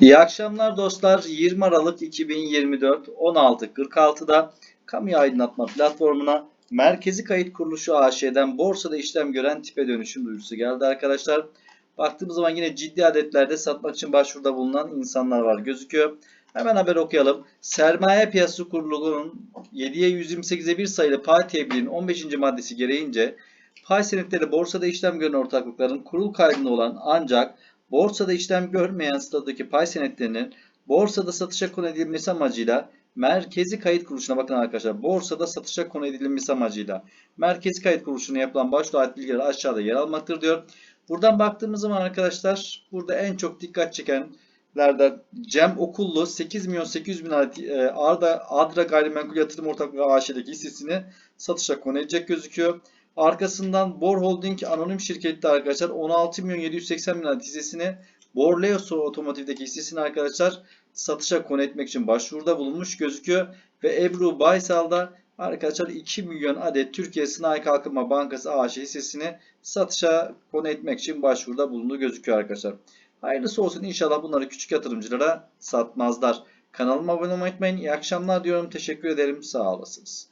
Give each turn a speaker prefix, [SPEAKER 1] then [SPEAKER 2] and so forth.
[SPEAKER 1] İyi akşamlar dostlar. 20 Aralık 2024 16.46'da Kamu Aydınlatma Platformu'na Merkezi Kayıt Kuruluşu AŞ'den borsada işlem gören tipe dönüşüm duyurusu geldi arkadaşlar. Baktığımız zaman yine ciddi adetlerde satmak için başvuruda bulunan insanlar var gözüküyor. Hemen haber okuyalım. Sermaye Piyasası Kurulu'nun 7'ye 128'e 1 sayılı pay tebliğinin 15. maddesi gereğince pay senetleri borsada işlem gören ortaklıkların kurul kaydında olan ancak borsada işlem görmeyen statüdeki pay senetlerinin borsada satışa konu edilmesi amacıyla merkezi kayıt kuruluşuna bakın arkadaşlar. Borsada satışa konu edilmesi amacıyla merkezi kayıt kuruluşuna yapılan başvuru ait bilgiler aşağıda yer almaktadır diyor. Buradan baktığımız zaman arkadaşlar burada en çok dikkat çekenlerden Cem Okullu 8 milyon 800 bin adet e, Arda Adra Gayrimenkul Yatırım Ortaklığı AŞ'deki hissesini satışa konu edecek gözüküyor. Arkasından Bor Holding anonim şirkette arkadaşlar 16 milyon 780 bin adet hissesini Borleo Otomotiv'deki hissesini arkadaşlar satışa konu etmek için başvuruda bulunmuş gözüküyor. Ve Ebru Baysal'da arkadaşlar 2 milyon adet Türkiye Sanayi Kalkınma Bankası AŞ hissesini satışa konu etmek için başvuruda bulunduğu gözüküyor arkadaşlar. Hayırlısı olsun inşallah bunları küçük yatırımcılara satmazlar. Kanalıma abone olmayı unutmayın. İyi akşamlar diyorum. Teşekkür ederim. Sağ olasınız.